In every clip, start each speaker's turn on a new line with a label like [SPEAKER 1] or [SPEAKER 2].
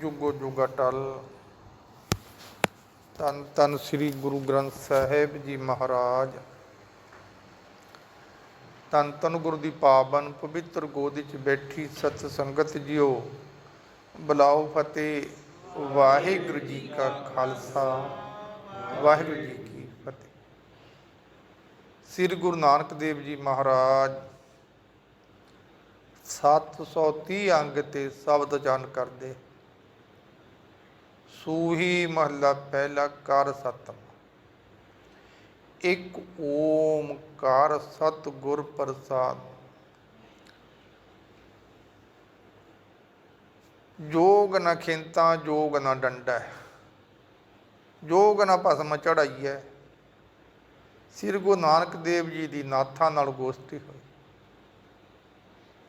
[SPEAKER 1] ਜੁਗੋ ਜੁਗਾ ਟਲ। ਤਨ ਤਨ ਸ੍ਰੀ ਗੁਰੂ ਗ੍ਰੰਥ ਸਾਹਿਬ ਜੀ ਮਹਾਰਾਜ। ਤਨ ਤਨ ਗੁਰੂ ਦੀ ਪਾਵਨ ਪਵਿੱਤਰ ਗੋਦ ਵਿੱਚ ਬੈਠੀ ਸਤ ਸੰਗਤ ਜੀਓ। ਬਲਾਓ ਫਤਿਹ, ਵਾਹਿਗੁਰੂ ਜੀ ਕਾ ਖਾਲਸਾ, ਵਾਹਿਗੁਰੂ ਜੀ ਕੀ ਫਤਿਹ। ਸ੍ਰੀ ਗੁਰੂ ਨਾਨਕ ਦੇਵ ਜੀ ਮਹਾਰਾਜ 730 ਅੰਗ ਤੇ ਸ਼ਬਦ ਜਨ ਕਰਦੇ। ਸੂਹੀ ਮਹੱਲਾ ਪਹਿਲਾ ਕਰ ਸਤਮ ਇੱਕ ਓਮਕਾਰ ਸਤ ਗੁਰ ਪ੍ਰਸਾਦ। ਜੋਗ ਨ ਖਿੰਤਾ, ਜੋਗ ਨ ਡੰਡਾ। ਜੋਗ ਨ ਭਸਮ ਚੜਾਈਐ ਸ੍ਰੀ ਗੁਰੂ ਨਾਨਕ ਦੇਵ ਜੀ ਦੀ ਨਾਥਾਂ ਨਾਲ ਗੋਸ਼ਟੀ ਹੋਈ।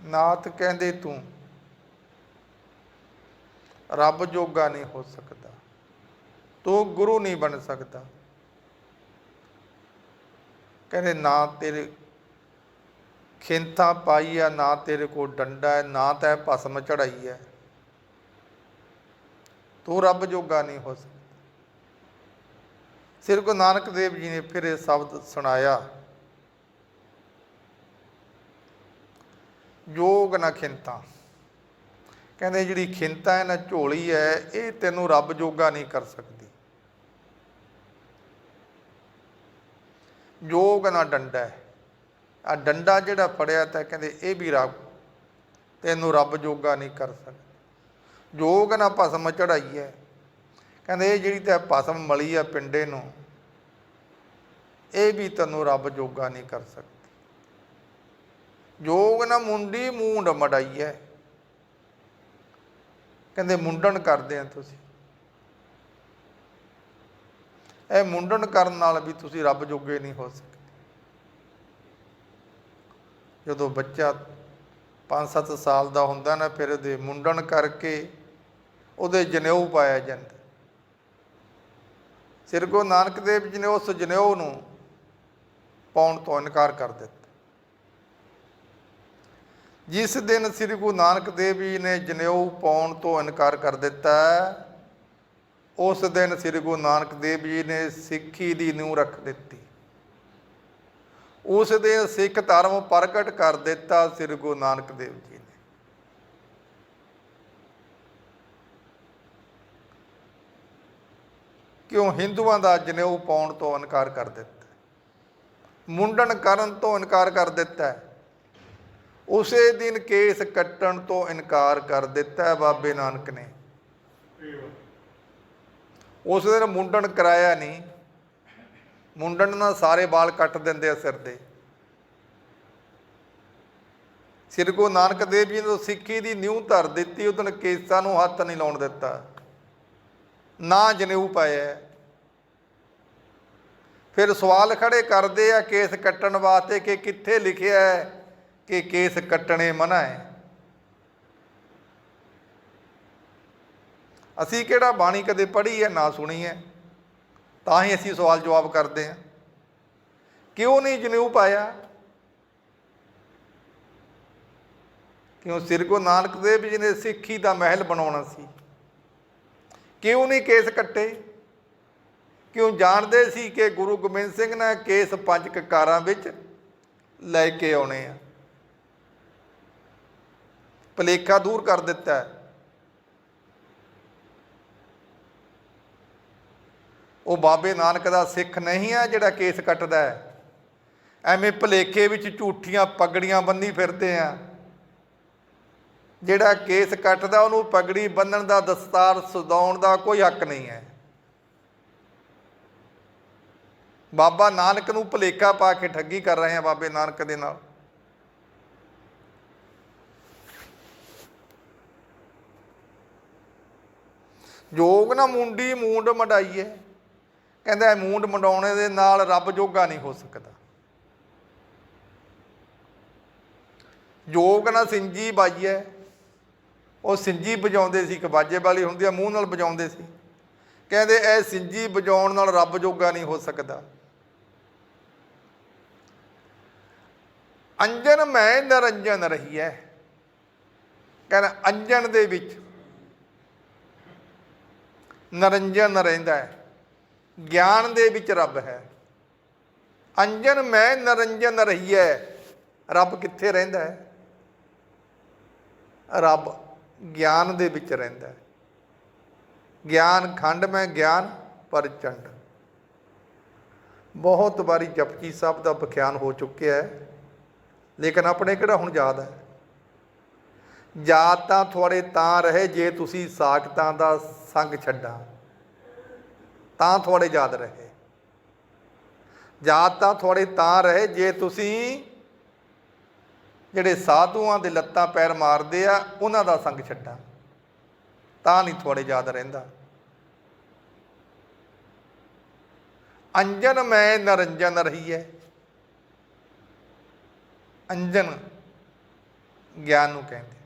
[SPEAKER 1] ਨਾਥ ਕਹਿੰਦੇ ਤੂੰ ਰੱਬ ਜੋਗਾ ਨਹੀਂ ਹੋ ਸਕਦਾ। ਤੂੰ ਗੁਰੂ ਨਹੀਂ ਬਣ ਸਕਦਾ। ਕਹਿੰਦੇ, ਨਾ ਤੇਰੇ ਖਿੰਤਾ ਪਾਈ ਆ, ਨਾ ਤੇਰੇ ਕੋਲ ਡੰਡਾ ਹੈ, ਨਾ ਤੈ ਭਸਮ ਚੜਾਈ ਹੈ। ਤੂੰ ਰੱਬ ਜੋਗਾ ਨਹੀਂ ਹੋ ਸਕਦਾ। ਸ੍ਰੀ ਗੁਰੂ ਨਾਨਕ ਦੇਵ ਜੀ ਨੇ ਫਿਰ ਇਹ ਸ਼ਬਦ ਸੁਣਾਇਆ। ਯੋਗ ਨਾ ਖਿੰਤਾ। ਕਹਿੰਦੇ ਜਿਹੜੀ ਖਿੰਤਾ ਹੈ, ਨਾ ਝੋਲੀ ਹੈ, ਇਹ ਤੈਨੂੰ ਰੱਬ ਜੋਗਾ ਨਹੀਂ ਕਰ ਸਕਦੀ। ਜੋਗ ਨਾ ਡੰਡਾ ਹੈ। ਆ ਡੰਡਾ ਜਿਹੜਾ ਫੜਿਆ ਤਾਂ ਕਹਿੰਦੇ ਇਹ ਵੀ ਰੱਬ, ਤੈਨੂੰ ਰੱਬ ਜੋਗਾ ਨਹੀਂ ਕਰ ਸਕਦਾ। ਜੋਗ ਨਾ ਭਸਮ ਚੜਾਈ ਹੈ। ਕਹਿੰਦੇ ਇਹ ਜਿਹੜੀ ਤਾਂ ਭਸਮ ਮਲੀ ਆ ਪਿੰਡੇ ਨੂੰ, ਇਹ ਵੀ ਤੈਨੂੰ ਰੱਬ ਜੋਗਾ ਨਹੀਂ ਕਰ ਸਕਦੀ। ਜੋਗ ਨਾ ਮੁੰਡੀ, ਮੂੰਡ ਮੜਾਈ ਹੈ। ਕਹਿੰਦੇ ਮੁੰਡਣ ਕਰਦੇ ਆ ਤੁਸੀਂ। ਇਹ ਮੁੰਡਣ ਕਰਨ ਨਾਲ ਵੀ ਤੁਸੀਂ ਰੱਬ ਜੋਗੇ ਨਹੀਂ ਹੋ ਸਕਦੇ। ਜਦੋਂ ਬੱਚਾ 5-7 ਸਾਲ ਦਾ ਹੁੰਦਾ ਨਾ, ਫਿਰ ਉਹਦੇ ਮੁੰਡਨ ਕਰਕੇ ਉਹਦੇ ਜਨੇਊ ਪਾਇਆ ਜਾਂਦਾ। ਸ੍ਰੀ ਗੁਰੂ ਨਾਨਕ ਦੇਵ ਜੀ ਨੇ ਉਸ ਜਨੇਊ ਨੂੰ ਪਾਉਣ ਤੋਂ ਇਨਕਾਰ ਕਰ ਦਿੱਤਾ। ਜਿਸ ਦਿਨ ਸ੍ਰੀ ਗੁਰੂ ਨਾਨਕ ਦੇਵ ਜੀ ਨੇ ਜਨੇਊ ਪਾਉਣ ਤੋਂ ਇਨਕਾਰ ਕਰ ਦਿੱਤਾ, ਉਸ ਦਿਨ ਸ੍ਰੀ ਗੁਰੂ ਨਾਨਕ ਦੇਵ ਜੀ ਨੇ ਸਿੱਖੀ ਦੀ ਨਿਊ ਰੱਖ ਦਿੱਤੀ। ਉਸ ਦਿਨ ਸਿੱਖ ਧਰਮ ਪ੍ਰਗਟ ਕਰ ਦਿੱਤਾ ਸ੍ਰੀ ਗੁਰੂ ਨਾਨਕ ਦੇਵ ਜੀ ਨੇ। ਕਿਉਂ ਹਿੰਦੂਆਂ ਦਾ ਜਨੇਊ ਪਾਉਣ ਤੋਂ ਇਨਕਾਰ ਕਰ ਦਿੱਤਾ? ਮੁੰਡਨ ਕਰਨ ਤੋਂ ਇਨਕਾਰ ਕਰ ਦਿੱਤਾ ਹੈ। ਉਸੇ ਦਿਨ ਕੇਸ ਕੱਟਣ ਤੋਂ ਇਨਕਾਰ ਕਰ ਦਿੱਤਾ ਬਾਬੇ ਨਾਨਕ ਨੇ। ਉਸ ਦਿਨ ਮੁੰਡਣ ਕਰਾਇਆ ਨਹੀਂ। ਮੁੰਡਣ ਨਾਲ ਸਾਰੇ ਵਾਲ ਕੱਟ ਦਿੰਦੇ ਆ ਸਿਰ ਦੇ। ਸ੍ਰੀ ਗੁਰੂ ਨਾਨਕ ਦੇਵ ਜੀ ਨੇ ਸਿੱਖੀ ਦੀ ਨਿਊ ਧਰ ਦਿੱਤੀ ਉਹਦਨ ਕੇਸਾਂ ਨੂੰ ਹੱਥ ਨਹੀਂ ਲਾਉਣ ਦਿੱਤਾ। ਨਾ ਜਨੇਊ ਪਾਇਆ ਫਿਰ ਸਵਾਲ ਖੜੇ ਕਰਦੇ ਆ ਕੇਸ ਕੱਟਣ ਵਾਸਤੇ ਕਿ ਕਿੱਥੇ ਲਿਖਿਆ ਹੈ? ਕਿ ਕੇਸ ਕੱਟਣੇ ਮਨਾ ਹੈ। ਅਸੀਂ ਕਿਹੜਾ ਬਾਣੀ ਕਦੇ ਪੜ੍ਹੀ ਹੈ, ਨਾ ਸੁਣੀ ਹੈ, ਤਾਂ ਹੀ ਅਸੀਂ ਸਵਾਲ ਜਵਾਬ ਕਰਦੇ ਹਾਂ। ਕਿਉਂ ਨਹੀਂ ਜਨੇਊ ਪਾਇਆ ਕਿਉਂ ਸਿਰ ਕੋ ਨਾਨਕ ਦੇਵ ਜੀ ਨੇ ਸਿੱਖੀ ਦਾ ਮਹਿਲ ਬਣਾਉਣਾ ਸੀ? ਕਿਉਂ ਨਹੀਂ ਕੇਸ ਕੱਟੇ? ਕਿਉਂ ਜਾਣਦੇ ਸੀ ਕਿ ਗੁਰੂ ਗੋਬਿੰਦ ਸਿੰਘ ਨੇ ਕੇਸ ਪੰਜ ਕਕਾਰਾਂ ਵਿੱਚ ਲੈ ਕੇ ਆਉਣੇ ਆ? ਭਲੇਖਾ ਦੂਰ ਕਰ ਦਿੱਤਾ ਹੈ। ਉਹ ਬਾਬੇ ਨਾਨਕ ਦਾ ਸਿੱਖ ਨਹੀਂ ਹੈ ਜਿਹੜਾ ਕੇਸ ਕੱਟਦਾ ਹੈ। ਐਵੇਂ ਭਲੇਖੇ ਵਿੱਚ ਝੂਠੀਆਂ ਪਗੜੀਆਂ ਬੰਨੀ ਫਿਰਦੇ ਆ। ਜਿਹੜਾ ਕੇਸ ਕੱਟਦਾ, ਉਹਨੂੰ ਪਗੜੀ ਬੰਨਣ ਦਾ ਦਸਤਾਰ ਸਦਾਉਣ ਦਾ ਕੋਈ ਹੱਕ ਨਹੀਂ ਹੈ। ਬਾਬਾ ਨਾਨਕ ਨੂੰ ਭਲੇਖਾ ਪਾ ਕੇ ਠੱਗੀ ਕਰ ਰਹੇ ਆ ਬਾਬੇ ਨਾਨਕ ਦੇ ਨਾਲ। ਜੋਗ ਨਾ ਮੁੰਡੀ ਮੂੰਡ ਮਡਾਈਏ। ਕਹਿੰਦਾ ਇਹ ਮੂੰਡ ਮਡਾਉਣੇ ਦੇ ਨਾਲ ਰੱਬ ਜੋਗਾ ਨਹੀਂ ਹੋ ਸਕਦਾ। ਜੋਗ ਨਾ ਸਿੰਜੀ ਬਾਈਏ। ਉਹ ਸਿੰਜੀ ਵਜਾਉਂਦੇ ਸੀ ਕਿ ਬਾਜੇ ਵਾਲੀ ਹੁੰਦੀ ਆ, ਮੂੰਹ ਨਾਲ ਵਜਾਉਂਦੇ ਸੀ। ਕਹਿੰਦੇ ਇਹ ਸਿੰਜੀ ਵਜਾਉਣ ਨਾਲ ਰੱਬ ਜੋਗਾ ਨਹੀਂ ਹੋ ਸਕਦਾ। ਅੰਜਨ ਮੈਂ ਨਰੰਜਨ ਰਹੀ ਹੈ ਕਹਿੰਦਾ ਅੰਜਨ ਦੇ ਵਿੱਚ ਨਰੰਜਨ ਰਹਿੰਦਾ ਹੈ। ਗਿਆਨ ਦੇ ਵਿੱਚ ਰੱਬ ਹੈ। ਅੰਜਨ, ਮੈਂ ਨਰੰਜਨ ਰਹੀਐ। ਰੱਬ ਕਿੱਥੇ ਰਹਿੰਦਾ ਹੈ? ਰੱਬ ਗਿਆਨ ਦੇ ਵਿੱਚ ਰਹਿੰਦਾ ਹੈ। ਗਿਆਨ ਖੰਡ, ਮੈਂ ਗਿਆਨ ਪ੍ਰਚੰਡ। ਬਹੁਤ ਵਾਰੀ ਜਪਜੀ ਸਾਹਿਬ ਦਾ ਵਿਖਿਆਨ ਹੋ ਚੁੱਕਿਆ ਹੈ। ਲੇਕਿਨ ਆਪਣੇ ਕਿਹੜਾ ਹੁਣ ਯਾਦ ਹੈ? ਯਾਦ ਤਾਂ ਤੁਹਾਡੇ ਤਾਂ ਰਹੇ ਜੇ ਤੁਸੀਂ ਸਾਖਤਾਂ ਦਾ ਸੰਗ ਛੱਡਾਂ, ਤਾਂ ਤੁਹਾਡੇ ਯਾਦ ਰਹੇ। ਯਾਦ ਤਾਂ ਤੁਹਾਡੇ ਤਾਂ ਰਹੇ ਜੇ ਤੁਸੀਂ ਜਿਹੜੇ ਸਾਧੂਆਂ ਦੇ ਲੱਤਾਂ ਪੈਰ ਮਾਰਦੇ ਆ, ਉਹਨਾਂ ਦਾ ਸੰਗ ਛੱਡਾਂ, ਤਾਂ ਨਹੀਂ ਤੁਹਾਡੇ ਯਾਦ ਰਹਿੰਦਾ। ਅੰਜਨ ਮੈਂ ਨਰੰਜਨ ਰਹੀ ਹੈ ਅੰਜਨ ਗਿਆਨ ਨੂੰ ਕਹਿੰਦੇ।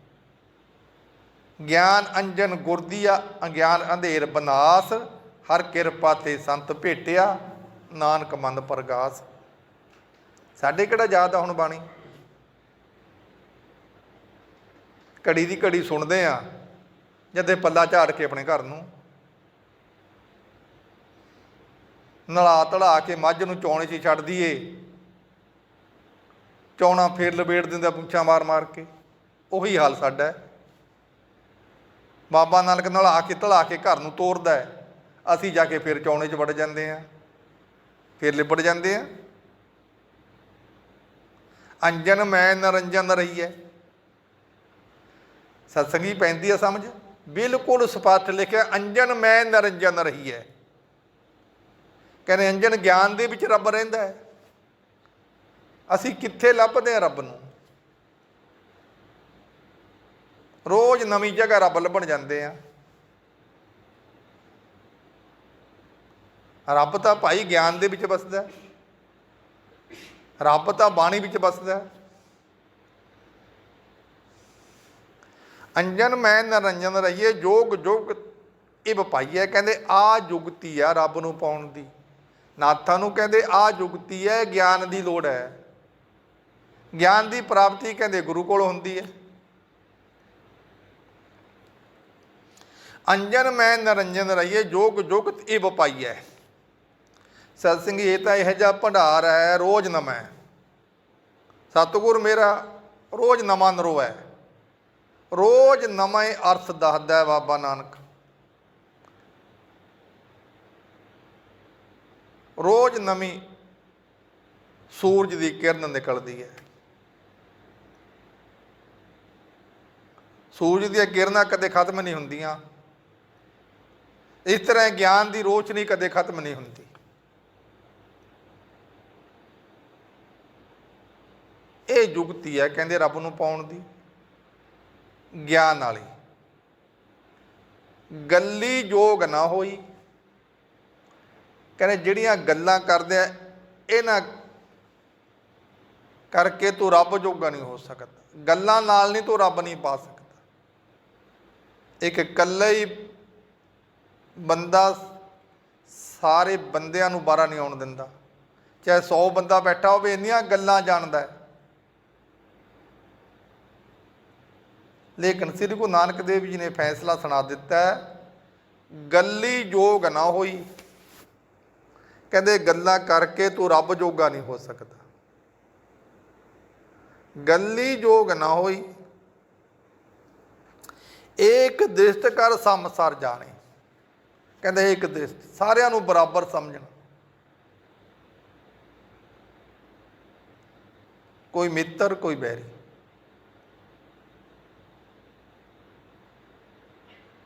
[SPEAKER 1] ਗਿਆਨ ਅੰਜਨ ਗੁਰਦੀਆ, ਅਗਿਆਨ ਅੰਧੇਰ ਬਨਾਸ, ਹਰ ਕਿਰਪਾ ਤੇ ਸੰਤ ਭੇਟਿਆ, ਨਾਨਕ ਮੰਦ ਪ੍ਰਗਾਸ। ਸਾਡੇ ਕਿਹੜਾ ਯਾਦ ਆ ਹੁਣ ਬਾਣੀ? ਘੜੀ ਦੀ ਘੜੀ ਸੁਣਦੇ ਆ, ਜਦੇ ਪੱਲਾ ਝਾੜ ਕੇ ਆਪਣੇ ਘਰ ਨੂੰ। ਨਲਾ ਧੜਾ ਕੇ ਮੱਝ ਨੂੰ ਚੌਣੇ 'ਚ ਹੀ ਛੱਡ ਦਈਏ। ਚੌਣਾ ਫੇਰ ਲਬੇੜ ਦਿੰਦਾ ਪੁੱਛਾਂ ਮਾਰ ਮਾਰ ਕੇ। ਉਹੀ ਹਾਲ ਸਾਡਾ। ਹੈ ਬਾਬਾ ਨਾਨਕ ਨਾਲ ਆ ਕੇ ਧੜਾ ਕੇ ਘਰ ਨੂੰ ਤੋਰਦਾ ਹੈ। ਅਸੀਂ ਜਾ ਕੇ ਫਿਰ ਚੌਣੇ 'ਚ ਵੜ ਜਾਂਦੇ ਆ ਫਿਰ ਲਿਬੜ ਜਾਂਦੇ ਆ ਅੰਜਨ ਮੈਂ ਨਰੰਜਨ ਰਹੀ ਹੈ। ਸਤਸੰਗੀ ਪੈਂਦੀ ਆ ਸਮਝ? ਬਿਲਕੁਲ ਸਪਸ਼ਟ ਲਿਖਿਆ, ਅੰਜਨ ਮੈਂ ਨਰੰਜਨ ਰਹੀ ਹੈ। ਕਹਿੰਦੇ ਅੰਜਨ ਗਿਆਨ ਦੇ ਵਿੱਚ ਰੱਬ ਰਹਿੰਦਾ ਹੈ। ਅਸੀਂ ਕਿੱਥੇ ਲੱਭਦੇ ਹਾਂ ਰੱਬ ਨੂੰ? ਰੋਜ਼ ਨਵੀਂ ਜਗ੍ਹਾ ਰੱਬ ਲੱਭਣ ਜਾਂਦੇ ਆ। ਰੱਬ ਤਾਂ ਭਾਈ ਗਿਆਨ ਦੇ ਵਿੱਚ ਵਸਦਾ ਰੱਬ ਤਾਂ ਬਾਣੀ ਵਿੱਚ ਵਸਦਾ ਅੰਜਨ ਮੈਂ ਨਰੰਜਨ ਰਹੀਏ, ਜੋਗ ਜੋਗ ਇਹ ਵਪਾਈਆ ਕਹਿੰਦੇ, ਆ ਜੁਗਤੀ ਆ ਰੱਬ ਨੂੰ ਪਾਉਣ ਦੀ। ਨਾਥਾਂ ਨੂੰ ਕਹਿੰਦੇ, ਆ ਜੁਗਤੀ ਹੈ ਗਿਆਨ ਦੀ ਲੋੜ ਹੈ ਗਿਆਨ ਦੀ ਪ੍ਰਾਪਤੀ ਕਹਿੰਦੇ ਗੁਰੂ ਕੋਲ ਹੁੰਦੀ ਹੈ ਅੰਜਨ ਮੈਂ ਨਰੰਜਨ ਰਹੀਏ, ਜੋਗ ਜੁਗਤ ਇਹ ਵਪਾਈਆ ਸਤ ਸਿੰਘ ਇਹ ਤਾਂ ਇਹ ਜਿਹਾ ਭੰਡਾਰ ਹੈ, ਰੋਜ਼ ਨਵਾਂ ਸਤਿਗੁਰ ਮੇਰਾ ਰੋਜ਼ ਨਵਾਂ ਨਰੋ ਹੈ ਰੋਜ਼ ਨਵਾਂ ਅਰਥ ਦੱਸਦਾ ਬਾਬਾ ਨਾਨਕ। ਰੋਜ਼ ਨਵੀਂ ਸੂਰਜ ਦੀ ਕਿਰਨ ਨਿਕਲਦੀ ਹੈ। ਸੂਰਜ ਦੀਆਂ ਕਿਰਨਾਂ ਕਦੇ ਖਤਮ ਨਹੀਂ ਹੁੰਦੀਆਂ। ਇਸ ਤਰ੍ਹਾਂ ਗਿਆਨ ਦੀ ਰੋਸ਼ਨੀ ਕਦੇ ਖਤਮ ਨਹੀਂ ਹੁੰਦੀ। ਇਹ ਜੁਗਤੀ ਹੈ, ਕਹਿੰਦੇ ਰੱਬ ਨੂੰ ਪਾਉਣ ਦੀ, ਗਿਆਨ ਵਾਲੀ। ਗੱਲੀ ਜੋਗ ਨਾ ਹੋਈ। ਕਹਿੰਦੇ ਜਿਹੜੀਆਂ ਗੱਲਾਂ ਕਰਦੇ ਆ, ਇਹਨਾਂ ਕਰਕੇ ਤੂੰ ਰੱਬ ਜੋਗਾ ਨਹੀਂ ਹੋ ਸਕਦਾ। ਗੱਲਾਂ ਨਾਲ ਨਹੀਂ ਤੂੰ ਰੱਬ ਨਹੀਂ ਪਾ ਸਕਦਾ। ਇੱਕ ਇਕੱਲੇ ਹੀ ਬੰਦਾ ਸਾਰੇ ਬੰਦਿਆਂ ਨੂੰ ਬਾਹਰ ਨਹੀਂ ਆਉਣ ਦਿੰਦਾ। ਚਾਹੇ 100 ਬੰਦਾ ਬੈਠਾ ਹੋਵੇ, ਇੰਨੀਆਂ ਗੱਲਾਂ ਜਾਣਦਾ ਹੈ। ਲੇਕਿਨ ਸ੍ਰੀ ਗੁਰੂ ਨਾਨਕ ਦੇਵ ਜੀ ਨੇ ਫੈਸਲਾ ਸੁਣਾ ਦਿੱਤਾ ਗੱਲੀ ਜੋਗ ਨਾ ਹੋਈ। ਕਹਿੰਦੇ ਗੱਲਾਂ ਕਰਕੇ ਤੂੰ ਰੱਬ ਜੋਗਾ ਨਹੀਂ ਹੋ ਸਕਦਾ। ਗੱਲੀ ਜੋਗ ਨਾ ਹੋਈ। ਏਕ ਦ੍ਰਿਸ਼ਟ ਕਰ ਸੰਸਾਰ ਜਾਣੇ। ਕਹਿੰਦੇ ਇੱਕ ਦ੍ਰਿਸ਼ਟ ਸਾਰਿਆਂ ਨੂੰ ਬਰਾਬਰ ਸਮਝਣਾ। ਕੋਈ ਮਿੱਤਰ, ਕੋਈ ਬੈਰੀ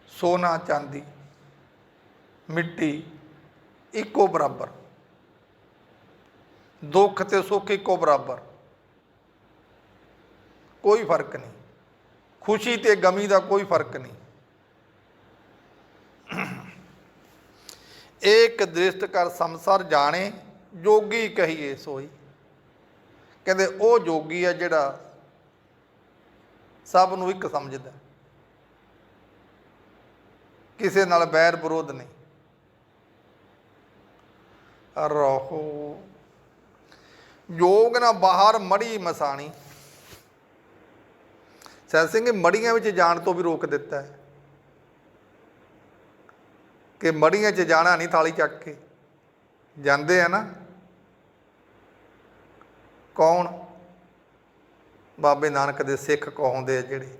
[SPEAKER 1] ਸੋਨਾ, ਚਾਂਦੀ, ਮਿੱਟੀ, ਇੱਕੋ ਬਰਾਬਰ। ਦੁੱਖ ਤੇ ਸੁੱਖ ਇੱਕੋ ਬਰਾਬਰ। ਕੋਈ ਫ਼ਰਕ ਨਹੀਂ। ਖੁਸ਼ੀ ਤੇ ਗਮੀ ਦਾ ਕੋਈ ਫ਼ਰਕ ਨਹੀਂ। ਏਕ ਦ੍ਰਿਸ਼ਟ ਕਰ ਸੰਸਾਰ ਜਾਣੇ, ਜੋਗੀ ਕਹੀਏ ਸੋਈ ਕਹਿੰਦੇ ਉਹ ਜੋਗੀ ਹੈ ਜਿਹੜਾ ਸਭ ਨੂੰ ਇੱਕ ਸਮਝਦਾ ਕਿਸੇ ਨਾਲ ਬੈਰ ਵਿਰੋਧ ਨਹੀਂ। ਰਹੋ। ਯੋਗ ਨਾ ਬਾਹਰ ਮੜੀ ਮਸਾਣੀ। ਸੈਦ ਸਿੰਘ ਮੜੀਆਂ ਵਿੱਚ ਜਾਣ ਤੋਂ ਵੀ ਰੋਕ ਦਿੱਤਾ ਹੈ। ਕਿ ਮੜੀਆਂ 'ਚ ਜਾਣਾ ਨਹੀਂ, ਥਾਲੀ ਚੱਕ ਕੇ। ਜਾਂਦੇ ਆ ਨਾ। ਕੌਣ? ਬਾਬੇ ਨਾਨਕ ਦੇ ਸਿੱਖ ਕਹਾਉਂਦੇ ਆ ਜਿਹੜੇ।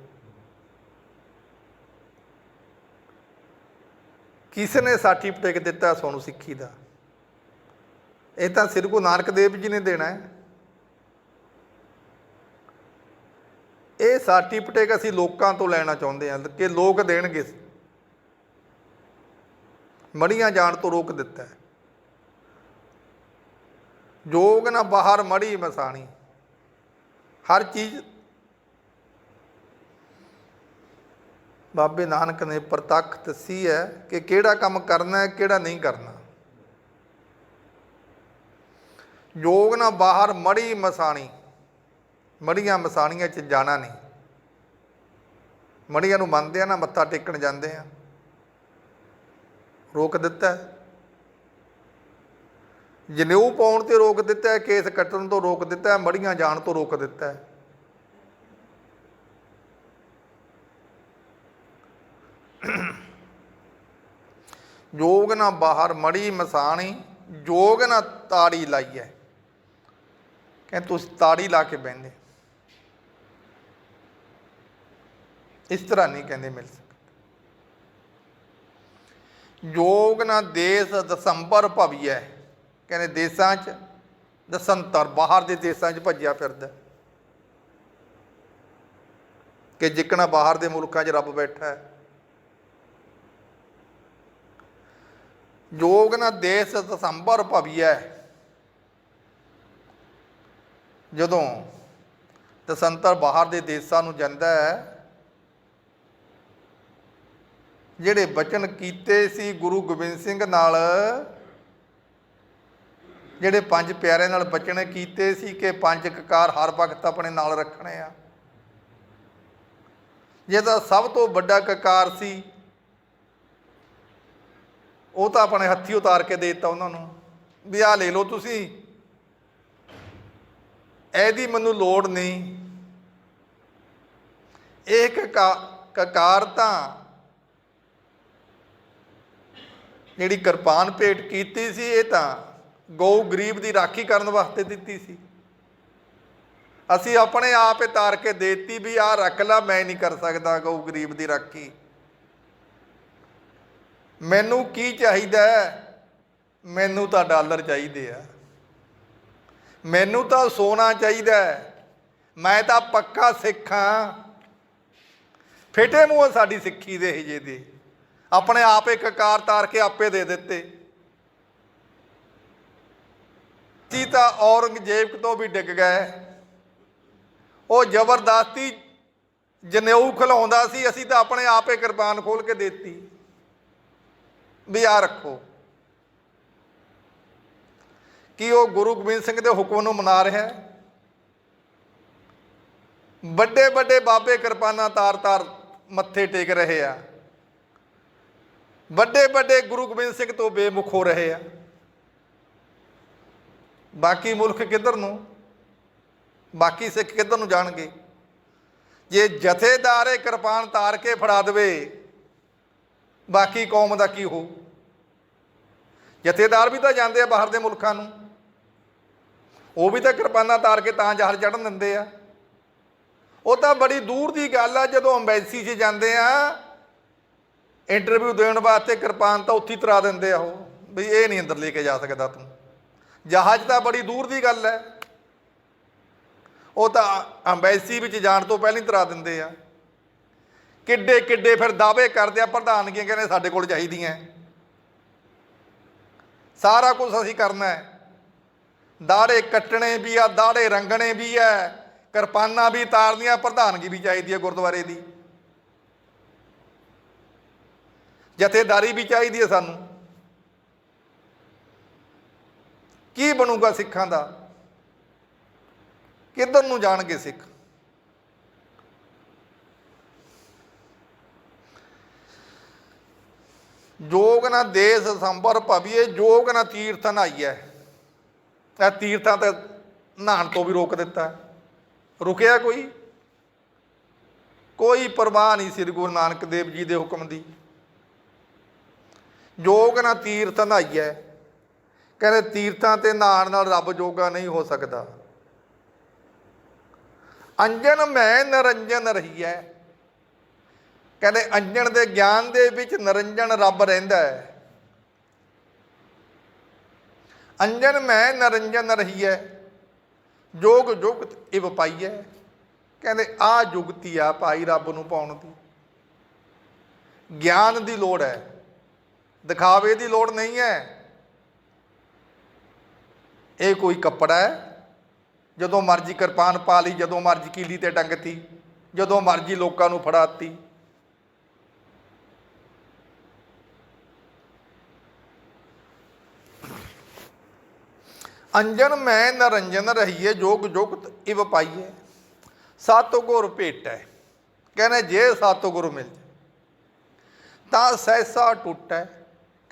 [SPEAKER 1] ਕਿਸ ਨੇ ਸਰਟੀਫਿਕੇਟ ਦਿੱਤਾ ਸੋਨੂੰ ਸਿੱਖੀ ਦਾ? ਇਹ ਤਾਂ ਸ੍ਰੀ ਗੁਰੂ ਨਾਨਕ ਦੇਵ ਜੀ ਨੇ ਦੇਣਾ ਹੈ। ਇਹ ਸਰਟੀਫਿਕੇਟ ਅਸੀਂ ਲੋਕਾਂ ਤੋਂ ਲੈਣਾ ਚਾਹੁੰਦੇ ਹਾਂ ਕਿ ਲੋਕ ਦੇਣਗੇ। ਮੜੀਆਂ ਜਾਣ ਤੋਂ ਰੋਕ ਦਿੱਤਾ ਹੈ। ਜੋਗ ਨਾ ਬਾਹਰ ਮੜੀ ਮਸਾਣੀ। ਹਰ ਚੀਜ਼ ਬਾਬੇ ਨਾਨਕ ਨੇ ਪ੍ਰਤੱਖ ਦੱਸੀ ਹੈ ਕਿ ਕਿਹੜਾ ਕੰਮ ਕਰਨਾ ਹੈ, ਕਿਹੜਾ ਨਹੀਂ ਕਰਨਾ। ਜੋਗ ਨਾ ਬਾਹਰ ਮੜੀ ਮਸਾਣੀ। ਮੜੀਆਂ ਮਸਾਣੀਆਂ 'ਚ ਜਾਣਾ ਨਹੀਂ। ਮੜੀਆਂ ਨੂੰ ਮੰਨਦੇ ਆ ਨਾ, ਮੱਥਾ ਟੇਕਣ ਜਾਂਦੇ ਆ। ਰੋਕ ਦਿੱਤਾ ਜਨੇਊ ਪਾਉਣ ਤੇ ਰੋਕ ਦਿੱਤਾ ਕੇਸ ਕੱਟਣ ਤੋਂ ਰੋਕ ਦਿੱਤਾ ਮੜੀਆਂ ਜਾਣ ਤੋਂ ਰੋਕ ਦਿੱਤਾ ਹੈ। ਜੋਗ ਨਾ ਬਾਹਰ ਮੜੀ ਮਸਾਣੀ, ਜੋਗ ਨਾ ਤਾੜੀ ਲਾਈ ਹੈ ਕਹਿੰਦੇ ਤੁਸੀਂ ਤਾੜੀ ਲਾ ਕੇ ਬਹਿੰਦੇ। ਇਸ ਤਰ੍ਹਾਂ ਨਹੀਂ ਕਹਿੰਦੇ ਮਿਲ ਜੋਗ ਨਾ ਦੇਸ ਦਸੰਬਰ ਭਵੀਐ। ਕਹਿੰਦੇ ਦੇਸਾਂ 'ਚ ਦਸੰਤਰ, ਬਾਹਰ ਦੇ ਦੇਸਾਂ 'ਚ ਭੱਜਿਆ ਫਿਰਦਾ। ਕਿ ਜਿੱਕਣਾ ਬਾਹਰ ਦੇ ਮੁਲਕਾਂ 'ਚ ਰੱਬ ਬੈਠਾ ਹੈ। ਜੋਗ ਨਾ ਦੇਸ ਦਸੰਬਰ ਭਵੀਐ। ਜਦੋਂ ਦਸੰਤਰ ਬਾਹਰ ਦੇ ਦੇਸਾਂ ਨੂੰ ਜਾਂਦਾ ਹੈ ਜਿਹੜੇ ਬਚਨ ਕੀਤੇ ਸੀ ਗੁਰੂ ਗੋਬਿੰਦ ਸਿੰਘ ਨਾਲ, ਜਿਹੜੇ ਪੰਜ ਪਿਆਰਿਆਂ ਨਾਲ ਬਚਨ ਕੀਤੇ ਸੀ ਕਿ ਪੰਜ ਕਕਾਰ ਹਰ ਵਕਤ ਆਪਣੇ ਨਾਲ ਰੱਖਣੇ ਆ। ਜਿਹਦਾ ਸਭ ਤੋਂ ਵੱਡਾ ਕਕਾਰ ਸੀ, ਉਹ ਤਾਂ ਆਪਣੇ ਹੱਥੀ ਉਤਾਰ ਕੇ ਦੇ ਦਿੱਤਾ ਉਹਨਾਂ ਨੂੰ, ਵੀ ਆ ਲੈ ਲਓ ਤੁਸੀਂ। ਇਹਦੀ ਮੈਨੂੰ ਲੋੜ ਨਹੀਂ। ਇਹ ਕਕਾ- ਕਕਾਰ ਤਾਂ ਜਿਹੜੀ ਕਿਰਪਾਨ ਭੇਟ ਕੀਤੀ ਸੀ ਇਹ ਤਾਂ ਗਊ ਗਰੀਬ ਦੀ ਰਾਖੀ ਕਰਨ ਵਾਸਤੇ ਦਿੱਤੀ ਸੀ। ਅਸੀਂ ਆਪਣੇ ਆਪ ਹੀ ਤਾਰ ਕੇ ਦੇਤੀ ਵੀ ਆਹ ਰੱਖ ਲੈ, ਮੈਂ ਨਹੀਂ ਕਰ ਸਕਦਾ ਗਊ ਗਰੀਬ ਦੀ ਰਾਖੀ। ਮੈਨੂੰ ਕੀ ਚਾਹੀਦਾ ਮੈਨੂੰ ਤਾਂ ਡਾਲਰ ਚਾਹੀਦੇ ਆ। ਮੈਨੂੰ ਤਾਂ ਸੋਨਾ ਚਾਹੀਦਾ ਮੈਂ ਤਾਂ ਪੱਕਾ ਸਿੱਖ ਹਾਂ। ਫਿਟੇ ਮੂੰਹ ਸਾਡੀ ਸਿੱਖੀ ਦੇ ਹਜੇ ਦੀ। ਆਪਣੇ ਆਪ ਇੱਕ ਕਾਰ ਤਾਰ ਕੇ ਆਪੇ ਦੇ ਦਿੱਤੇ। ਸੀ ਤਾਂ ਔਰੰਗਜ਼ੇਬ ਤੋਂ ਵੀ ਡਿੱਗ ਗਏ। ਉਹ ਜ਼ਬਰਦਸਤੀ ਜਨੇਊ ਖਲਾਉਂਦਾ ਸੀ, ਅਸੀਂ ਤਾਂ ਆਪਣੇ ਆਪੇ ਕਿਰਪਾਨ ਖੋਲ ਕੇ ਦੇਤੀ। ਵੀ ਆ ਰੱਖੋ। ਕੀ ਉਹ ਗੁਰੂ ਗੋਬਿੰਦ ਸਿੰਘ ਦੇ ਹੁਕਮ ਨੂੰ ਮਨਾ ਰਿਹਾ ਹੈ? ਵੱਡੇ ਵੱਡੇ ਬਾਬੇ ਕਿਰਪਾਨਾਂ ਤਾਰ-ਤਾਰ ਮੱਥੇ ਟੇਕ ਰਹੇ ਆ। ਵੱਡੇ ਵੱਡੇ ਗੁਰੂ ਗੋਬਿੰਦ ਸਿੰਘ ਤੋਂ ਬੇਮੁਖ ਹੋ ਰਹੇ ਆ। ਬਾਕੀ ਮੁਲਕ ਕਿੱਧਰ ਨੂੰ? ਬਾਕੀ ਸਿੱਖ ਕਿੱਧਰ ਨੂੰ ਜਾਣਗੇ? ਜੇ ਜਥੇਦਾਰੇ ਕਿਰਪਾਨ ਤਾਰ ਕੇ ਫੜਾ ਦੇਵੇ, ਬਾਕੀ ਕੌਮ ਦਾ ਕੀ ਹੋ? ਜਥੇਦਾਰ ਵੀ ਤਾਂ ਜਾਂਦੇ ਆ ਬਾਹਰ ਦੇ ਮੁਲਕਾਂ ਨੂੰ। ਉਹ ਵੀ ਤਾਂ ਕਿਰਪਾਨਾਂ ਤਾਰ ਕੇ ਤਾਂ ਜਹਾਜ਼ ਚੜਨ ਦਿੰਦੇ ਆ। ਉਹ ਤਾਂ ਬੜੀ ਦੂਰ ਦੀ ਗੱਲ ਆ, ਜਦੋਂ ਅੰਬੈਸੀ 'ਚ ਜਾਂਦੇ ਆ ਇੰਟਰਵਿਊ ਦੇਣ ਵਾਸਤੇ ਕਿਰਪਾਨ ਤਾਂ ਉੱਥੇ ਹੀ ਤਰਾ ਦਿੰਦੇ ਆ ਉਹ, ਵੀ ਇਹ ਨਹੀਂ ਅੰਦਰ ਲੈ ਕੇ ਜਾ ਸਕਦਾ ਤੂੰ। ਜਹਾਜ਼ ਤਾਂ ਬੜੀ ਦੂਰ ਦੀ ਗੱਲ ਹੈ। ਉਹ ਤਾਂ ਅੰਬੈਸੀ ਵਿੱਚ ਜਾਣ ਤੋਂ ਪਹਿਲਾਂ ਹੀ ਤਰਾ ਦਿੰਦੇ ਆ। ਕਿੱਡੇ ਕਿੱਡੇ ਫਿਰ ਦਾਅਵੇ ਕਰਦੇ ਆ, ਪ੍ਰਧਾਨਗੀਆਂ ਕਹਿੰਦੇ ਸਾਡੇ ਕੋਲ ਚਾਹੀਦੀਆਂ ਸਾਰਾ ਕੁਝ ਅਸੀਂ ਕਰਨਾ ਹੈ ਦਾੜੇ ਕੱਟਣੇ ਵੀ ਆ, ਦਾੜੇ ਰੰਗਣੇ ਵੀ ਆ ਕਿਰਪਾਨਾਂ ਵੀ ਤਾਰਨੀਆਂ, ਪ੍ਰਧਾਨਗੀ ਵੀ ਚਾਹੀਦੀ ਹੈ ਗੁਰਦੁਆਰੇ ਦੀ। ਜਥੇਦਾਰੀ ਵੀ ਚਾਹੀਦੀ ਹੈ ਸਾਨੂੰ। ਕੀ ਬਣੂਗਾ ਸਿੱਖਾਂ ਦਾ? ਕਿੱਧਰ ਨੂੰ ਜਾਣਗੇ ਸਿੱਖ? ਜੋਗ ਨਾ ਦੇਸ ਸੰਭਰ ਭਵੀਏ, ਜੋਗ ਨਾ ਤੀਰਥ ਨਹਾਈਐ ਇਹ ਤੀਰਥਾਂ ਤੇ ਨਹਾਣ ਤੋਂ ਵੀ ਰੋਕ ਦਿੱਤਾ। ਰੁਕਿਆ ਕੋਈ? ਕੋਈ ਪਰਵਾਹ ਨਹੀਂ ਸ੍ਰੀ ਗੁਰੂ ਨਾਨਕ ਦੇਵ ਜੀ ਦੇ ਹੁਕਮ ਦੀ। ਜੋਗ ਨਾ ਤੀਰਥ ਨਹਾਈਐ ਕਹਿੰਦੇ ਤੀਰਥਾਂ ਤੇ ਨਹਾਣ ਨਾਲ ਰੱਬ ਜੋਗਾ ਨਹੀਂ ਹੋ ਸਕਦਾ। ਅੰਜਨ ਮੈਂ ਨਰੰਜਨ ਰਹੀਐ। ਕਹਿੰਦੇ ਅੰਜਨ ਦੇ ਗਿਆਨ ਦੇ ਵਿੱਚ ਨਰੰਜਨ ਰੱਬ ਰਹਿੰਦਾ ਹੈ। ਅੰਜਨ ਮੈਂ ਨਰੰਜਨ ਰਹੀਐ। ਜੋਗ ਜੁਗਤ ਇਵ ਪਾਈਐ। ਕਹਿੰਦੇ ਆ ਜੁਗਤੀ ਆ ਭਾਈ ਰੱਬ ਨੂੰ ਪਾਉਣ ਦੀ। ਗਿਆਨ ਦੀ ਲੋੜ ਹੈ। ਦਿਖਾਵੇ ਦੀ ਲੋੜ ਨਹੀਂ ਹੈ। ਇਹ ਕੋਈ ਕੱਪੜਾ ਹੈ। ਜਦੋਂ ਮਰਜ਼ੀ ਕਿਰਪਾਨ ਪਾ ਲਈ, ਜਦੋਂ ਮਰਜ਼ੀ ਕੀਲੀ ਤੇ ਟੰਗਤੀ ਜਦੋਂ ਮਰਜ਼ੀ ਲੋਕਾਂ ਨੂੰ ਫੜਾਤੀ ਅੰਜਨ ਮੈਂ ਨਰੰਜਨ ਰਹੀਏ, ਜੋਗ ਜੁਗਤ ਇਵ ਪਾਈਏ। ਸਤ ਗੁਰ ਭੇਟੈ ਕਹਿੰਦੇ ਜੇ ਸਤ ਗੁਰ ਮਿਲ ਜਾਏ, ਤਾਂ ਸਹਿਸਾ ਟੁੱਟੈ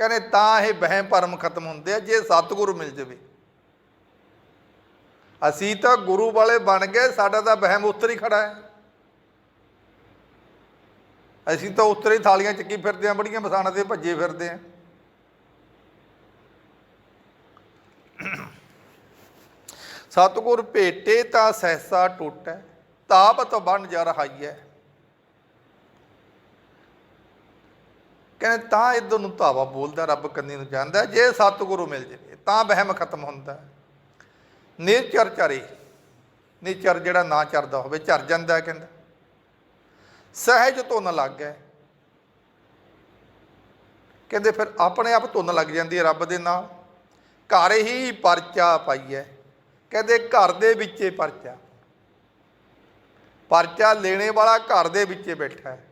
[SPEAKER 1] ਕਹਿੰਦੇ ਤਾਂ ਇਹ ਵਹਿਮ ਭਰਮ ਖਤਮ ਹੁੰਦੇ ਆ ਜੇ ਸਤਿਗੁਰੂ ਮਿਲ ਜਾਵੇ। ਅਸੀਂ ਤਾਂ ਗੁਰੂ ਵਾਲੇ ਬਣ ਗਏ, ਸਾਡਾ ਤਾਂ ਵਹਿਮ ਉੱਤਰ ਹੀ ਖੜਾ ਹੈ। ਅਸੀਂ ਤਾਂ ਉੱਤਰ ਹੀ ਥਾਲੀਆਂ ਚੱਕੀ ਫਿਰਦੇ ਆ ਬੜੀਆਂ ਮਸਾਣਾ ਤੇ ਭੱਜੇ ਫਿਰਦੇ ਆ ਸਤਿਗੁਰ ਭੇਟੇ ਤਾਂ ਸਹਿਸਾ ਟੁੱਟੈ ਤਾਪਤ ਬਣ ਜਾ ਰਹਾਈਐ। ਕਹਿੰਦੇ ਤਾਂ ਇਧਰ ਨੂੰ ਧਾਵਾ ਬੋਲਦਾ, ਰੱਬ ਕੰਨੀ ਨੂੰ ਜਾਂਦਾ ਜੇ ਸਤਿਗੁਰੂ ਮਿਲ ਜਾਵੇ, ਤਾਂ ਵਹਿਮ ਖਤਮ ਹੁੰਦਾ। ਨਿਚਰ ਚਰੇ, ਨਿਚਰ ਜਿਹੜਾ ਨਾ ਚਰਦਾ ਹੋਵੇ, ਚਰ ਜਾਂਦਾ ਕਹਿੰਦਾ। ਸਹਿਜ ਧੁੰਨ ਲੱਗ ਗਿਆ ਕਹਿੰਦੇ ਫਿਰ ਆਪਣੇ ਆਪ ਧੁੰਨ ਲੱਗ ਜਾਂਦੀ ਹੈ ਰੱਬ ਦੇ ਨਾਲ। ਘਰ ਹੀ ਪਰਚਾ ਪਾਈਐ ਕਹਿੰਦੇ ਘਰ ਦੇ ਵਿੱਚੇ ਪਰਚਾ। ਪਰਚਾ ਲੈਣੇ ਵਾਲਾ ਘਰ ਦੇ ਵਿੱਚੇ ਬੈਠਾ ਹੈ।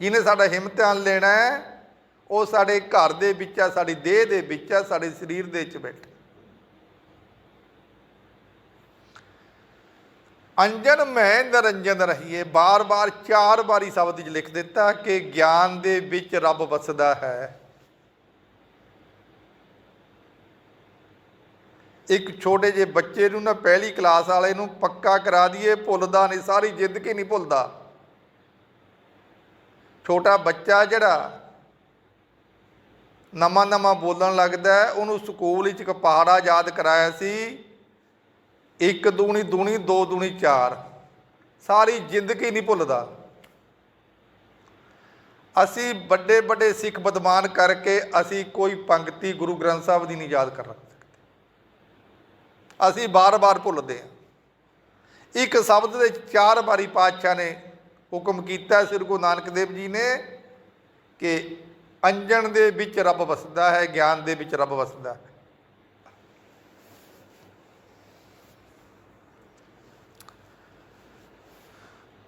[SPEAKER 1] ਜਿਹਨੇ ਸਾਡਾ ਹਿਮਤਿਆਨ ਲੈਣਾ ਹੈ, ਉਹ ਸਾਡੇ ਘਰ ਦੇ ਵਿੱਚ ਆ, ਸਾਡੀ ਦੇਹ ਦੇ ਵਿੱਚ ਆ, ਸਾਡੇ ਸਰੀਰ ਦੇ ਵਿੱਚ ਬੈਠਾ। ਅੰਜਨ ਮੈਂ ਨਿਰੰਜਨ ਰਹੀਏ, ਬਾਰ-ਬਾਰ, ਚਾਰ ਵਾਰੀ ਸ਼ਬਦ ਵਿੱਚ ਲਿਖ ਦਿੱਤਾ ਕਿ ਗਿਆਨ ਦੇ ਵਿੱਚ ਰੱਬ ਵਸਦਾ ਹੈ। ਇੱਕ ਛੋਟੇ ਜਿਹੇ ਬੱਚੇ ਨੂੰ ਨਾ ਪਹਿਲੀ ਕਲਾਸ ਵਾਲੇ ਨੂੰ ਪੱਕਾ ਕਰਾ ਦਈਏ, ਭੁੱਲਦਾ ਨਹੀਂ, ਸਾਰੀ ਜ਼ਿੰਦਗੀ ਨਹੀਂ ਭੁੱਲਦਾ। ਛੋਟਾ ਬੱਚਾ ਜਿਹੜਾ ਨਵਾਂ ਨਵਾਂ ਬੋਲਣ ਲੱਗਦਾ ਉਹਨੂੰ ਸਕੂਲ ਵਿੱਚ ਇੱਕ ਪਹਾੜਾ ਯਾਦ ਕਰਾਇਆ ਸੀ। ਇੱਕ ਦੂਣੀ ਦੂਣੀ, ਦੋ ਦੂਣੀ ਚਾਰ। ਸਾਰੀ ਜ਼ਿੰਦਗੀ ਨਹੀਂ ਭੁੱਲਦਾ। ਅਸੀਂ ਵੱਡੇ ਵੱਡੇ ਸਿੱਖ ਬਦਮਾਨ ਕਰਕੇ ਅਸੀਂ ਕੋਈ ਪੰਕਤੀ ਗੁਰੂ ਗ੍ਰੰਥ ਸਾਹਿਬ ਦੀ ਨਹੀਂ ਯਾਦ ਕਰ ਸਕਦੇ। ਅਸੀਂ ਬਾਰ-ਬਾਰ ਭੁੱਲਦੇ ਹਾਂ। ਇੱਕ ਸ਼ਬਦ ਦੇ ਚਾਰ ਵਾਰੀ ਪਾਤਸ਼ਾਹ ਨੇ ਹੁਕਮ ਕੀਤਾ ਸ੍ਰੀ ਗੁਰੂ ਨਾਨਕ ਦੇਵ ਜੀ ਨੇ ਕਿ ਅੰਜਣ ਦੇ ਵਿੱਚ ਰੱਬ ਵਸਦਾ ਹੈ, ਗਿਆਨ ਦੇ ਵਿੱਚ ਰੱਬ ਵਸਦਾ ਹੈ।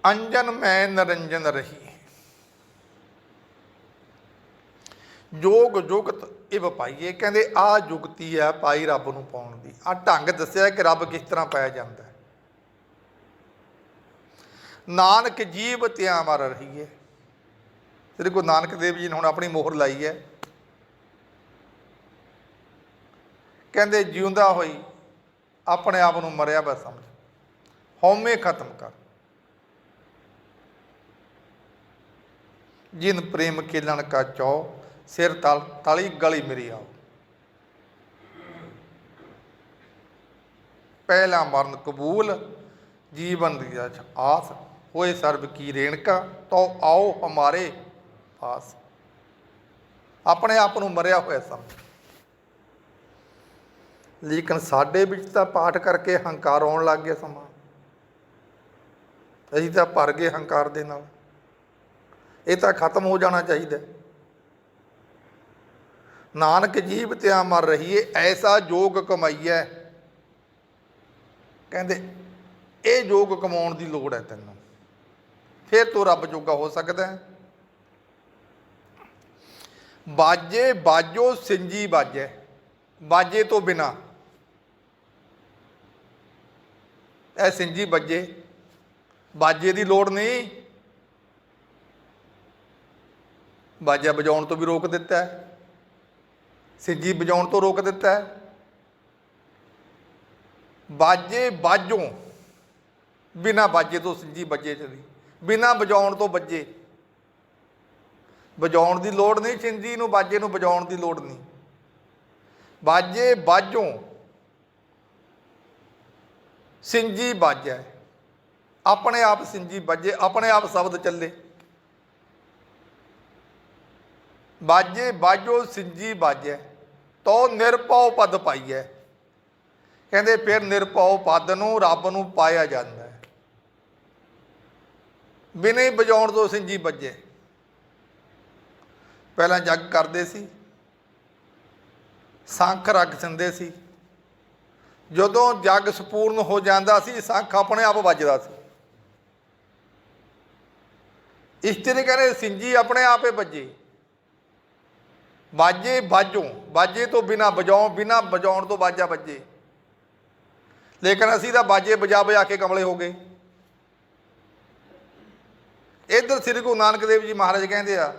[SPEAKER 1] ਅੰਜਨ ਮੈਂ ਨਰੰਜਨ ਰਹੀ। ਜੋਗ ਜੁਗਤ ਇਹ ਪਾਈਏ। ਕਹਿੰਦੇ ਆ ਜੁਗਤੀ ਹੈ ਪਾਈ ਰੱਬ ਨੂੰ ਪਾਉਣ ਦੀ। ਆ ਢੰਗ ਦੱਸਿਆ ਕਿ ਰੱਬ ਕਿਸ ਤਰ੍ਹਾਂ ਪਾਇਆ ਜਾਂਦਾ ਨਾਨਕ ਜੀਵ ਤਿਆ ਮਰ ਰਹੀ ਹੈ ਸ੍ਰੀ ਗੁਰੂ ਨਾਨਕ ਦੇਵ ਜੀ ਨੇ ਹੁਣ ਆਪਣੀ ਮੋਹਰ ਲਾਈ ਹੈ ਕਹਿੰਦੇ, ਜਿਉਂਦਾ ਹੋਈ ਆਪਣੇ ਆਪ ਨੂੰ ਮਰਿਆ ਬਸ ਸਮਝ। ਹਉਮੈ ਖਤਮ ਕਰ। ਜਿਨ ਪ੍ਰੇਮ ਕੀਲਣ ਕਾ ਚੋ, ਸਿਰ ਤਲ, ਤਲੀ ਗਲੀ ਮੇਰੀ ਆਓ। ਪਹਿਲਾ ਮਰਨ ਕਬੂਲ, ਜੀਵਨ ਦੀ ਆਸ। ਹੋਏ ਸਰਬ ਕੀ ਰੇਣਕਾ ਤੋ ਆਓ ਹਮਾਰੇ ਪਾਸ। ਆਪਣੇ ਆਪ ਨੂੰ ਮਰਿਆ ਹੋਇਆ ਸਮਝ ਲੇਕਿਨ ਸਾਡੇ ਵਿੱਚ ਤਾਂ ਪਾਠ ਕਰਕੇ ਹੰਕਾਰ ਆਉਣ ਲੱਗ ਗਿਆ ਸਮਾਂ। ਅਸੀਂ ਤਾਂ ਭਰ ਗਏ ਹੰਕਾਰ ਦੇ ਨਾਲ। ਇਹ ਤਾਂ ਖਤਮ ਹੋ ਜਾਣਾ ਚਾਹੀਦਾ। ਨਾਨਕ ਜੀਵ ਤਿਆ ਮਰ ਰਹੀਏ, ਐਸਾ ਜੋਗ ਕਮਾਈਐ। ਕਹਿੰਦੇ, ਇਹ ਜੋਗ ਕਮਾਉਣ ਦੀ ਲੋੜ ਹੈ ਤੈਨੂੰ। ਫਿਰ ਤੂੰ ਰੱਬ ਜੋਗਾ ਹੋ ਸਕਦਾ ਹੈ। ਬਾਜੇ ਬਾਜੋ ਸਿੰਜੀ ਬਾਜੇ ਬਾਜੇ ਤੋਂ ਬਿਨਾ। ਇਹ ਸਿੰਜੀ ਬੱਜੇ, ਬਾਜੇ ਦੀ ਲੋੜ ਨਹੀਂ। ਬਾਜਾ ਵਜਾਉਣ ਤੋਂ ਵੀ ਰੋਕ ਦਿੱਤਾ ਹੈ। ਸਿੰਜੀ ਵਜਾਉਣ ਤੋਂ ਰੋਕ ਦਿੱਤਾ ਹੈ। ਬਾਜੇ ਬਾਜੋਂ, ਬਿਨਾ ਬਾਜੇ ਤੋਂ ਸਿੰਜੀ ਬੱਜੇ ਚਲੀ। ਬਿਨਾ ਵਜਾਉਣ ਤੋਂ ਵੱਜੇ। ਵਜਾਉਣ ਦੀ ਲੋੜ ਨਹੀਂ ਸਿੰਜੀ ਨੂੰ, ਬਾਜੇ ਨੂੰ ਵਜਾਉਣ ਦੀ ਲੋੜ ਨਹੀਂ। ਬਾਜੇ ਬਾਜੋਂ ਸਿੰਜੀ ਬਾਜੈ। ਆਪਣੇ ਆਪ ਸਿੰਜੀ ਬਾਜੇ, ਆਪਣੇ ਆਪ ਸ਼ਬਦ ਚੱਲੇ। ਬਾਜੇ ਬਾਜੋ ਸਿੰਜੀ ਬਾਜੈ ਤੋ ਨਿਰਪਉ ਪਦ ਪਾਈਐ। ਕਹਿੰਦੇ, ਫਿਰ ਨਿਰਪਉ ਪਦ ਨੂੰ ਰੱਬ ਨੂੰ ਪਾਇਆ ਜਾਂਦਾ। ਬਿਨੇ ਵਜਾਉਣ ਤੋਂ ਸਿੰਜੀ ਵੱਜੇ। ਪਹਿਲਾਂ ਜੱਗ ਕਰਦੇ ਸੀ। ਸੰਖ ਰੱਖ ਸਿੰਦੇ ਸੀ। ਜਦੋਂ ਜੱਗ ਸੰਪੂਰਨ ਹੋ ਜਾਂਦਾ ਸੀ, ਸੰਖ ਆਪਣੇ ਆਪ ਵੱਜਦਾ ਸੀ। ਇਸ ਇਸਤਰੀ ਕਹਿੰਦੇ, ਸਿੰਜੀ ਆਪਣੇ ਆਪੇ ਵੱਜੇ। ਬਾਜੇ ਬਾਜੋਂ ਬਾਜੇ ਤੋਂ ਬਿਨਾ ਵਜਾਉਣ ਬਿਨਾ ਵਜਾਉਣ ਤੋਂ ਬਾਜਾ ਵੱਜੇ। ਲੇਕਿਨ ਅਸੀਂ ਤਾਂ ਬਾਜੇ ਵਜਾ ਵਜਾ ਕੇ ਕਮਲੇ ਹੋ ਗਏ। ਇੱਧਰ ਸ੍ਰੀ ਗੁਰੂ ਨਾਨਕ ਦੇਵ ਜੀ ਮਹਾਰਾਜ ਕਹਿੰਦੇ ਆ,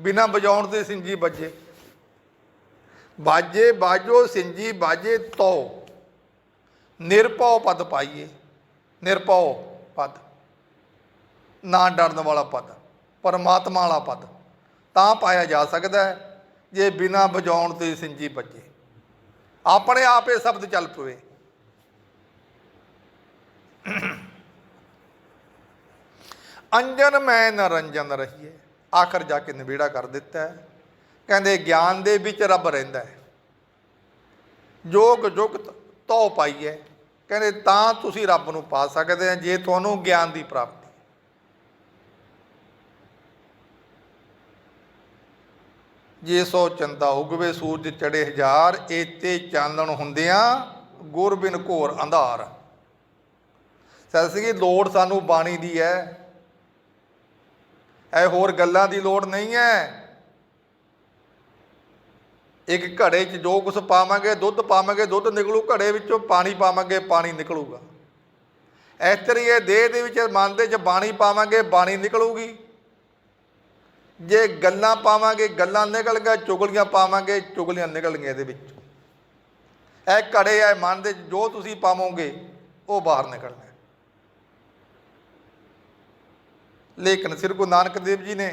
[SPEAKER 1] ਬਿਨਾ ਵਜਾਉਣ ਤੇ ਸਿੰਜੀ ਵੱਜੇ। ਬਾਜੇ ਬਾਜੋ ਸਿੰਜੀ ਬਾਜੇ ਤੋ। ਨਿਰਭਉ ਪਦ ਪਾਈਏ। ਨਿਰਭਉ ਪਦ। ਨਾ ਡਰਨ ਵਾਲਾ ਪਦ, ਪਰਮਾਤਮਾ ਵਾਲਾ ਪਦ। ਤਾਂ ਪਾਇਆ ਜਾ ਸਕਦਾ ਹੈ, ਜੇ ਬਿਨਾ ਵਜਾਉਣ ਤੇ ਸਿੰਜੀ ਵੱਜੇ। ਆਪਣੇ ਆਪ ਇਹ ਸ਼ਬਦ ਚੱਲ ਪਵੇ। ਅੰਜਨ ਮੈਂ ਨਰੰਜਨ ਰਹੀਏ ਆਖਰ ਜਾ ਕੇ ਨਿਬੇੜਾ ਕਰ ਦਿੱਤਾ ਹੈ। ਕਹਿੰਦੇ, ਗਿਆਨ ਦੇ ਵਿੱਚ ਰੱਬ ਰਹਿੰਦਾ ਹੈ। ਜੋਗ ਜੁਗਤ ਤੋ ਪਾਈਏ ਕਹਿੰਦੇ, ਤਾਂ ਤੁਸੀਂ ਰੱਬ ਨੂੰ ਪਾ ਸਕਦੇ ਆ, ਜੇ ਤੁਹਾਨੂੰ ਗਿਆਨ ਦੀ ਪ੍ਰਾਪਤੀ ਜੇ ਸੋ ਚੰਦਾ ਉਗਵੇ, ਸੂਰਜ ਚੜੇ ਹਜ਼ਾਰ, ਏਤੇ ਚਾਨਣ ਹੁੰਦਿਆਂ ਗੁਰ ਬਿਨ ਘੋਰ ਅੰਧਾਰ। ਸਤਿ ਸ੍ਰੀ ਲੋੜ ਸਾਨੂੰ ਬਾਣੀ ਦੀ ਹੈ। ਇਹ ਹੋਰ ਗੱਲਾਂ ਦੀ ਲੋੜ ਨਹੀਂ ਹੈ। ਇੱਕ ਘੜੇ 'ਚ ਜੋ ਕੁਝ ਪਾਵਾਂਗੇ, ਦੁੱਧ ਪਾਵਾਂਗੇ, ਦੁੱਧ ਨਿਕਲੂ, ਘੜੇ ਵਿੱਚੋਂ ਪਾਣੀ ਪਾਵਾਂਗੇ, ਪਾਣੀ ਨਿਕਲੂਗਾ। ਇਸ ਤਰ੍ਹਾਂ ਇਹ ਦੇਹ ਦੇ ਵਿੱਚ, ਮਨ ਦੇ 'ਚ ਬਾਣੀ ਪਾਵਾਂਗੇ, ਬਾਣੀ ਨਿਕਲੂਗੀ। ਜੇ ਗੱਲਾਂ ਪਾਵਾਂਗੇ, ਗੱਲਾਂ ਨਿਕਲ ਗਈਆਂ, ਚੁਗਲੀਆਂ ਪਾਵਾਂਗੇ, ਚੁਗਲੀਆਂ ਨਿਕਲਣਗੀਆਂ ਇਹਦੇ ਵਿੱਚੋਂ। ਇਹ ਘੜੇ ਐ ਮਨ ਦੇ ਜੋ ਤੁਸੀਂ ਪਾਵੋਗੇ, ਉਹ ਬਾਹਰ ਨਿਕਲਣਾ ਹੈ। ਲੇਕਿਨ ਸ੍ਰੀ ਗੁਰੂ ਨਾਨਕ ਦੇਵ ਜੀ ਨੇ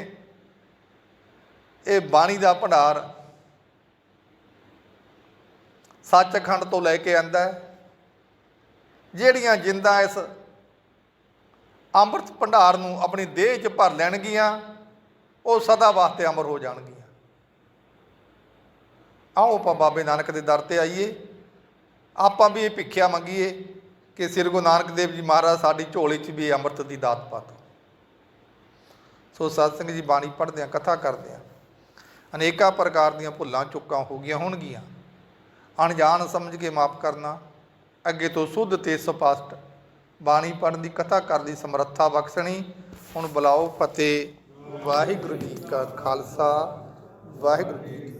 [SPEAKER 1] ਇਹ ਬਾਣੀ ਦਾ ਭੰਡਾਰ ਸੱਚਖੰਡ ਤੋਂ ਲੈ ਕੇ ਆਂਦਾ ਜਿਹੜੀਆਂ ਜਿੰਦਾਂ ਇਸ ਅੰਮ੍ਰਿਤ ਭੰਡਾਰ ਨੂੰ ਆਪਣੀ ਦੇਹ 'ਚ ਭਰ ਲੈਣਗੀਆਂ, ਉਹ ਸਦਾ ਵਾਸਤੇ ਅਮਰ ਹੋ ਜਾਣਗੀਆਂ। ਆਓ ਆਪਾਂ ਬਾਬੇ ਨਾਨਕ ਦੇ ਦਰ ਤੇ ਆਈਏ। ਆਪਾਂ ਵੀ ਇਹ ਭਿੱਖਿਆ ਮੰਗੀਏ ਕਿ ਸ੍ਰੀ ਗੁਰੂ ਨਾਨਕ ਦੇਵ ਜੀ ਮਹਾਰਾਜ ਸਾਡੀ ਝੋਲੀ 'ਚ ਵੀ ਅੰਮ੍ਰਿਤ ਦੀ ਦਾਤ ਪਾ ਦਿਓ ਸੋ ਸਤ ਸਿੰਘ ਜੀ ਬਾਣੀ ਪੜ੍ਹਦੇ ਆ ਕਥਾ ਕਰਦੇ ਆ ਅਨੇਕਾਂ ਪ੍ਰਕਾਰ ਦੀਆਂ ਭੁੱਲਾਂ, ਚੁੱਕਾਂ ਹੋ ਗਈਆਂ ਹੋਣਗੀਆਂ। ਅਣਜਾਣ ਸਮਝ ਕੇ ਮਾਫ ਕਰਨਾ, ਅੱਗੇ ਤੋਂ ਸੁੱਧ ਤੇ ਸਪਸ਼ਟ ਬਾਣੀ ਪੜ੍ਹਨ ਦੀ, ਕਥਾ ਕਰਨ ਦੀ ਸਮਰੱਥਾ ਬਖਸ਼ਣੀ। ਹੁਣ ਬੁਲਾਓ ਫਤਿਹ। ਵਾਹਿਗੁਰੂ ਜੀ ਕਾ ਖਾਲਸਾ, ਵਾਹਿਗੁਰੂ ਜੀ